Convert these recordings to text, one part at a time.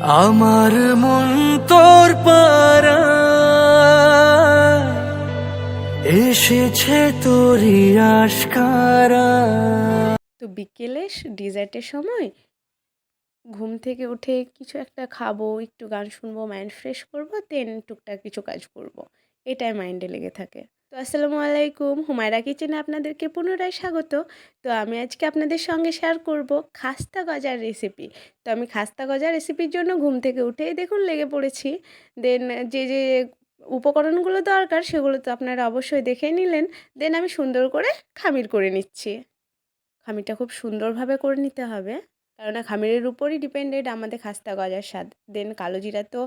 আমার মন তোর পারা এসেছে তোরই আশকারা। তো বিকেলে ডিজার্টের সময় ঘুম থেকে উঠে কিছু একটা খাব, একটু গান শুনব, মাইন্ড ফ্রেশ করব দেন টুকটাক কিছু কাজ করব। এটাই মাইন্ডে লেগে থাকে। তো আসসালামু আলাইকুম। হুমায়রা কিচেনে আপনাদেরকে পুনরায় স্বাগত। তো আমি আজকে আপনাদের সঙ্গে শেয়ার করব খাস্তা গজার রেসিপি। তো আমি খাস্তা গজার রেসিপির জন্য ঘুম থেকে উঠেই দেখুন লেগে পড়েছি। দেন যে যে উপকরণগুলো দরকার সেগুলো তো আপনারা অবশ্যই দেখে নিলেন। দেন আমি সুন্দর করে খামির করে নিচ্ছি। খামিরটা খুব সুন্দরভাবে করে নিতে হবে। কেননা খামিরের উপরই ডিপেন্ডেড আমাদের খাস্তা গজার স্বাদ। দেন কালো জিরা তো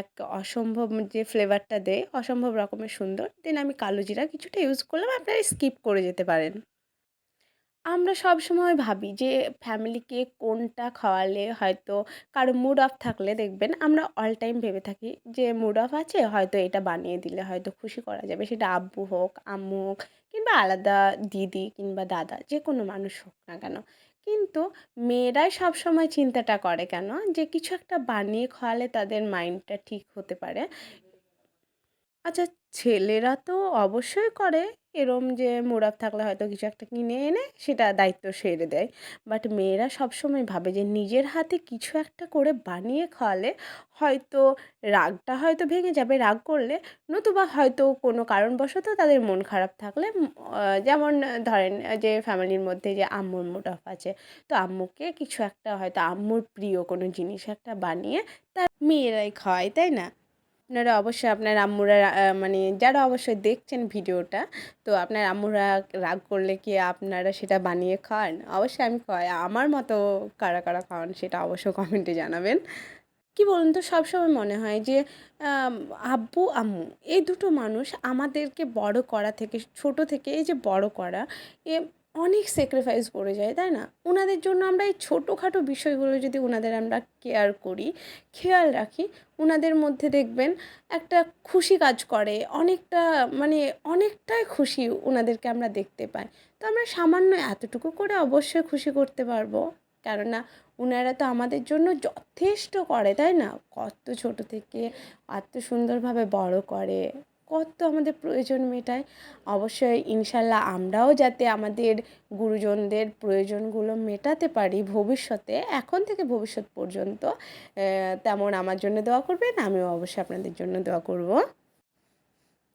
এক অসম্ভব যে ফ্লেভারটা দেয়, অসম্ভব রকমের সুন্দর। দেন আমি কালো জিরা কিছুটা ইউজ করলাম, আপনারা স্কিপ করে যেতে পারেন। আমরা সব সময় ভাবি যে ফ্যামিলিকে কোনটা খাওয়ালে হয়তো কারও মুড অফ থাকলে দেখবেন, আমরা অল টাইম ভেবে থাকি যে মুড অফ আছে, হয়তো এটা বানিয়ে দিলে হয়তো খুশি করা যাবে। সেটা আব্বু হোক, আম্মু হোক, কিংবা আলাদা দিদি কিংবা দাদা যে কোনো মানুষ হোক না কেন। কিন্তু মেয়েরাই সবসময় চিন্তাটা করে কেন? যে কিছু একটা বানিয়ে খাওয়ালে তাদের মাইন্ডটা ঠিক হতে পারে। আচ্ছা ছেলেরা তো অবশ্যই করে। এরম যে মুড থাকলে হয়তো কিছু একটা কিনে এনে সেটা দায়িত্ব সেরে দেয়। বাট মেয়েরা সবসময় ভাবে যে নিজের হাতে কিছু একটা করে বানিয়ে খাওয়ালে হয়তো রাগটা হয়তো ভেঙে যাবে। রাগ করলে নতুবা হয়তো কোনো কারণবশত তাদের মন খারাপ থাকলে যেমন ধরেন যে ফ্যামিলির মধ্যে যে আম্মুর অফ আছে, তো আম্মুকে কিছু একটা হয়তো আম্মুর প্রিয় কোনো জিনিস একটা বানিয়ে তার মেয়েরাই খাওয়ায়, তাই না? আপনারা অবশ্যই আপনার আম্মুরা মানে যারা অবশ্যই দেখছেন ভিডিওটা, তো আপনার আম্মুরা রাগ করলে কি আপনারা সেটা বানিয়ে খান? অবশ্যই আমি খাওয়াই। আমার মতো কারা কারা খাওয়ান সেটা অবশ্যই কমেন্টে জানাবেন। কি বলুন তো, সবসময় মনে হয় যে আব্বু, আম্মু এই দুটো মানুষ আমাদেরকে বড় করা থেকে, ছোট থেকে এই যে বড় করা, এ অনেক স্যাক্রিফাইস করে যায়, তাই না? ওনাদের জন্য আমরা এই ছোটোখাটো বিষয়গুলো যদি ওনাদের আমরা কেয়ার করি, খেয়াল রাখি ওনাদের মধ্যে দেখবেন একটা খুশি কাজ করে, অনেকটা মানে অনেকটাই খুশি ওনাদেরকে আমরা দেখতে পাই। তো আমরা সামান্য এতটুকু করে অবশ্যই খুশি করতে পারব, কেননা ওনারা তো আমাদের জন্য যথেষ্ট করে, তাই না? কত ছোট থেকে এত সুন্দরভাবে বড় করে। কত আমাদের প্রয়োজন মেটায়। অবশ্যই ইনশাল্লাহ আমরাও যাতে আমাদের গুরুজনদের প্রয়োজনগুলো মেটাতে পারি ভবিষ্যতে, এখন থেকে ভবিষ্যৎ পর্যন্ত তেমন আমার জন্য দোয়া করবেন, আমিও অবশ্যই আপনাদের জন্য দোয়া করব।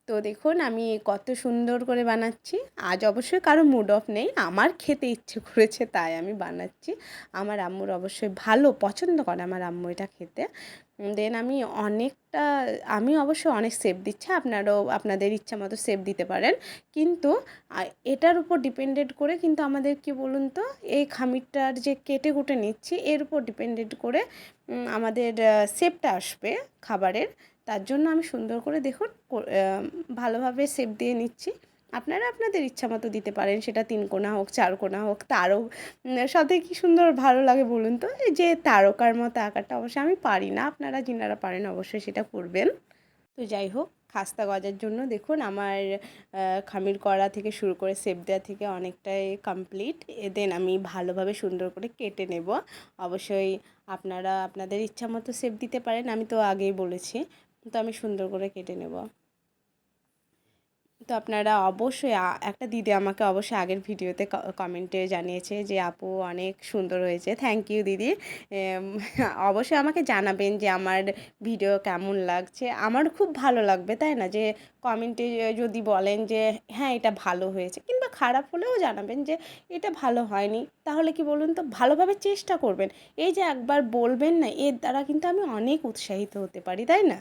তো দেখুন, আমি কত সুন্দর করে বানাচ্ছি। আজ অবশ্যই কারও মুড অফ নেই, আমার খেতে ইচ্ছে করেছে তাই আমি বানাচ্ছি। আমার আম্মুর অবশ্যই ভালো পছন্দ করে আমার আম্মু এটা খেতে। দেন আমি অনেকটা, আমি অবশ্যই অনেক সেভ দিচ্ছি, আপনারাও, আপনাদের ইচ্ছা মতো সেভ দিতে পারেন। কিন্তু এটার উপর ডিপেন্ডেড করে কিন্তু আমাদের কি বলুন তো, এই খামিরটার যে কেটে কুটে নিচ্ছি, এর উপর ডিপেন্ডেড করে আমাদের সেপটা আসবে খাবারের। তার জন্য আমি সুন্দর করে দেখুন ভালোভাবে সেপ দিয়ে নিচ্ছি। আপনারা আপনাদের ইচ্ছা মতো দিতে পারেন, সেটা তিন কোনা হোক, চার কোনা হোক, তারও সাথে কি সুন্দর ভালো লাগে বলুন তো? এই যে তারকার মতো আঁকাটা অবশ্যই আমি পারি না, আপনারা যিনারা পারেন অবশ্যই সেটা করবেন। তো যাই হোক, খাস্তা গজার জন্য দেখুন, আমার খামির করা থেকে শুরু করে সেপ দেওয়া থেকে অনেকটাই কমপ্লিট দেন আমি ভালোভাবে সুন্দর করে কেটে নেব। অবশ্যই আপনারা আপনাদের ইচ্ছা মতো সেপ দিতে পারেন, আমি তো আগেই বলেছি। তো আমি সুন্দর করে কেটে নেব। তো আপনারা অবশ্যই একটা দিদি আমাকে অবশ্যই আগের ভিডিওতে কমেন্টে জানিয়েছে যে, আপু অনেক সুন্দর হয়েছে থ্যাংক ইউ দিদি। অবশ্যই আমাকে জানাবেন যে, আমার ভিডিও কেমন লাগছে? আমার খুব ভালো লাগবে, তাই না? যে, কমেন্টে যদি বলেন যে হ্যাঁ এটা ভালো হয়েছে। কিংবা খারাপ হলেও জানাবেন যে, এটা ভালো হয়নি। তাহলে কি বলুন তো? ভালোভাবে চেষ্টা করবেন। এই যে, একবার বলবেন না, এর দ্বারা কিন্তু আমি অনেক উৎসাহিত হতে পারি, তাই না?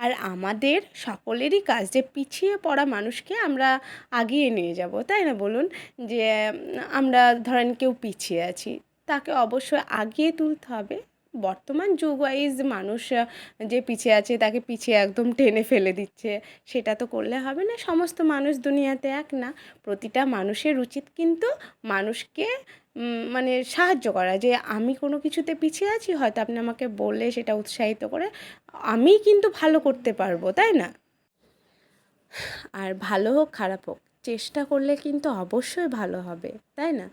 আর আমাদের সকলেরই কাজ যে পিছিয়ে পড়া মানুষকে আমরা আগিয়ে নিয়ে যাব, তাই না বলুন? যে, আমরা ধরেন কেউ পিছিয়ে আছি, তাকে অবশ্যই আগিয়ে তুলতে হবে। বর্তমান যুগ ওয়াইজ মানুষ যে পিছিয়ে আছে তাকে পিছিয়ে একদম টেনে ফেলে দিচ্ছে, সেটা তো করলে হবে না। সমস্ত মানুষ দুনিয়াতে এক না, প্রতিটা মানুষের উচিত কিন্তু মানুষকে মানে সাহায্য করা যে আমি কোনো কিছুতে পিছিয়ে আছি, হয়তো আপনি আমাকে বললে সেটা উৎসাহিত করে, আমি কিন্তু ভালো করতে পারব, তাই না? আর ভালো হোক, খারাপ হোক, চেষ্টা করলে কিন্তু অবশ্যই ভালো হবে, তাই না?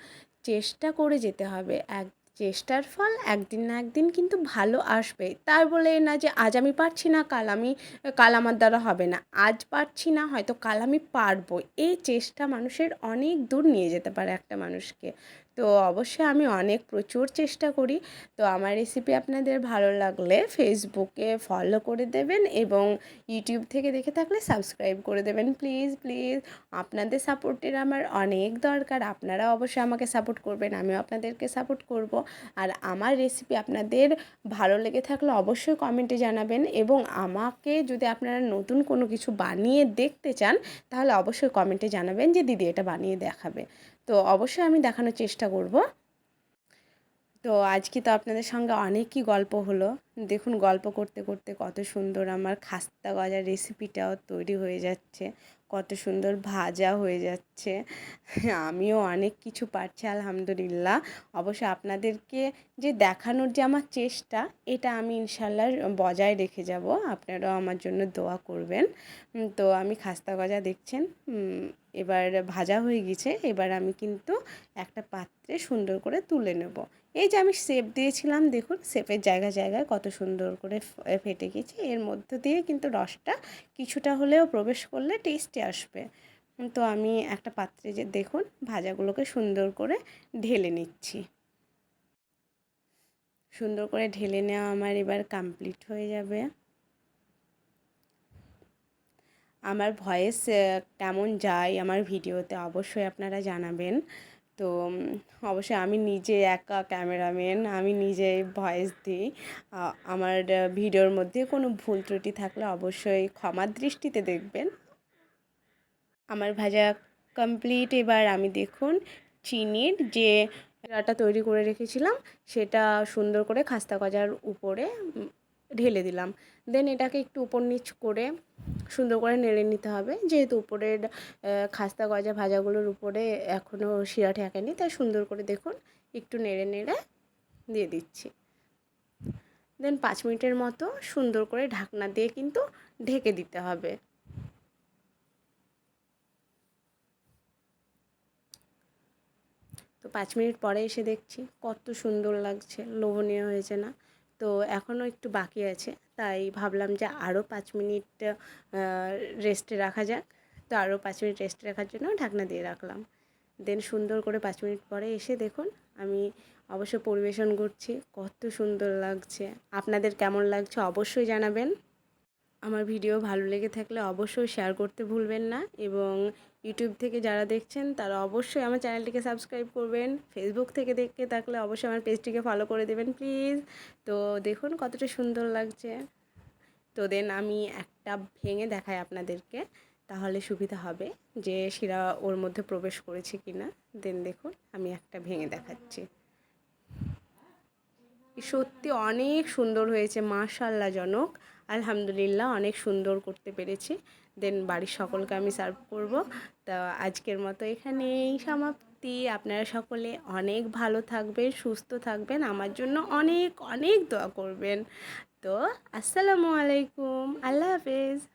চেষ্টা করে যেতে হবে, এক চেষ্টার ফল একদিন না একদিন কিন্তু ভালো আসবে। তার বলে না যে আজ আমি পারছি না, কাল আমি, কাল আমার দ্বারা হবে না, আজ পারছি না, হয়তো কাল আমি পারব। এই চেষ্টা মানুষের অনেক দূর নিয়ে যেতে পারে একটা মানুষকে। তো অবশ্যই আমি অনেক প্রচুর চেষ্টা করি। তো আমার রেসিপি আপনাদের ভালো লাগলে ফেসবুকে ফলো করে দেবেন এবং ইউটিউব থেকে দেখে থাকলে সাবস্ক্রাইব করে দেবেন। প্লিজ প্লিজ আপনাদের সাপোর্টের আমার অনেক দরকার। আপনারা অবশ্যই আমাকে সাপোর্ট করবেন, আমিও আপনাদেরকে সাপোর্ট করব। আর আমার রেসিপি আপনাদের ভালো লেগে থাকলে অবশ্যই কমেন্টে জানাবেন এবং আমাকে যদি আপনারা নতুন কোনো কিছু বানিয়ে দেখতে চান, তাহলে অবশ্যই কমেন্টে জানাবেন যে দিদি এটা বানিয়ে দেখাবে। তো অবশ্যই আমি দেখানোর চেষ্টা করব। তো আজকে তো আপনাদের সঙ্গে অনেকই গল্প হলো। দেখুন গল্প করতে করতে কত সুন্দর আমার খাস্তা গজার রেসিপিটাও তৈরি হয়ে যাচ্ছে। কত সুন্দর ভাজা হয়ে যাচ্ছে। আমিও অনেক কিছু পারছি, আলহামদুলিল্লাহ। অবশ্য আপনাদেরকে যে দেখানোর যে আমার চেষ্টা, এটা আমি ইনশাল্লাহ বজায় রেখে যাব। আপনারাও আমার জন্য দোয়া করবেন। তো আমি খাস্তা গজা দেখছেন এবার ভাজা হয়ে গেছে, এবার আমি কিন্তু একটা পাত্রে সুন্দর করে তুলে নেব। এই যে আমি সেপ দিয়েছিলাম, দেখুন শেপের জায়গা জায়গায় কত সুন্দর করে ফেটে গেছে। এর মধ্য দিয়ে কিন্তু রসটা কিছুটা হলেও প্রবেশ করলে টেস্টে আসবে। তো আমি একটা পাত্রে যে, দেখুন ভাজাগুলোকে সুন্দর করে ঢেলে নিচ্ছি। সুন্দর করে ঢেলে নেওয়া আমার এবার কমপ্লিট হয়ে যাবে। আমার ভয়েস কেমন যায় আমার ভিডিওতে অবশ্যই আপনারা জানাবেন। তো অবশ্যই আমি নিজে একা ক্যামেরাম্যান, আমি নিজে ভয়েস দিই। আমার ভিডিওর মধ্যে কোনো ভুল ত্রুটি থাকলে অবশ্যই ক্ষমার দৃষ্টিতে দেখবেন। আমার ভাজা কমপ্লিট এবার আমি দেখুন চিনির যে আটা তৈরি করে রেখেছিলাম, সেটা সুন্দর করে খাস্তা গজার উপরে ঢেলে দিলাম। দেন এটাকে একটু উপর নিচ করে সুন্দর করে নেড়ে নিতে হবে। যেহেতু উপরের খাস্তা গজা ভাজাগুলোর উপরে এখনও শিরা ঠেকেনি তাই সুন্দর করে দেখুন, একটু নেড়ে নেড়ে দিয়ে দিচ্ছি। দেন পাঁচ মিনিটের মতো সুন্দর করে ঢাকনা দিয়ে কিন্তু ঢেকে দিতে হবে। তো পাঁচ মিনিট পরে এসে দেখছি, কত সুন্দর লাগছে, লোভনীয় হয়েছে না? তো এখনও একটু বাকি আছে। তাই ভাবলাম যে আরও পাঁচ মিনিট রেস্টে রাখা যাক। তো আরও পাঁচ মিনিট রেস্টে রাখার জন্য ঢাকনা দিয়ে রাখলাম। দেন সুন্দর করে পাঁচ মিনিট পরে এসে দেখুন, আমি অবশ্য পরিবেশন করছি। কত সুন্দর লাগছে। আপনাদের কেমন লাগছে অবশ্যই জানাবেন। আমার ভিডিও ভালো লেগে থাকলে অবশ্যই শেয়ার করতে ভুলবেন না এবং ইউটিউব থেকে যারা দেখছেন, তারা অবশ্যই আমার চ্যানেলটিকে সাবস্ক্রাইব করবেন। ফেসবুক থেকে দেখে থাকলে অবশ্যই আমার পেজটিকে ফলো করে দেবেন প্লিজ তো দেখুন কতটা সুন্দর লাগছে। তো দেন আমি একটা ভেঙে দেখাই আপনাদেরকে, তাহলে সুবিধা হবে যে শিরা ওর মধ্যে প্রবেশ করেছে কি না দেন দেখুন আমি একটা ভেঙে দেখাচ্ছি। সত্যি অনেক সুন্দর হয়েছে মাশাল্লাহ জনক। আলহামদুলিল্লাহ, অনেক সুন্দর করতে পেরেছি। দেন বাড়ির সকলকে আমি সার্ভ করব। তা আজকের মতো এখানে এই সমাপ্তি। আপনারা সকলে অনেক ভালো থাকবেন, সুস্থ থাকবেন। আমার জন্য অনেক অনেক দোয়া করবেন। তো আসসালামু আলাইকুম। আল্লাহ হাফেজ।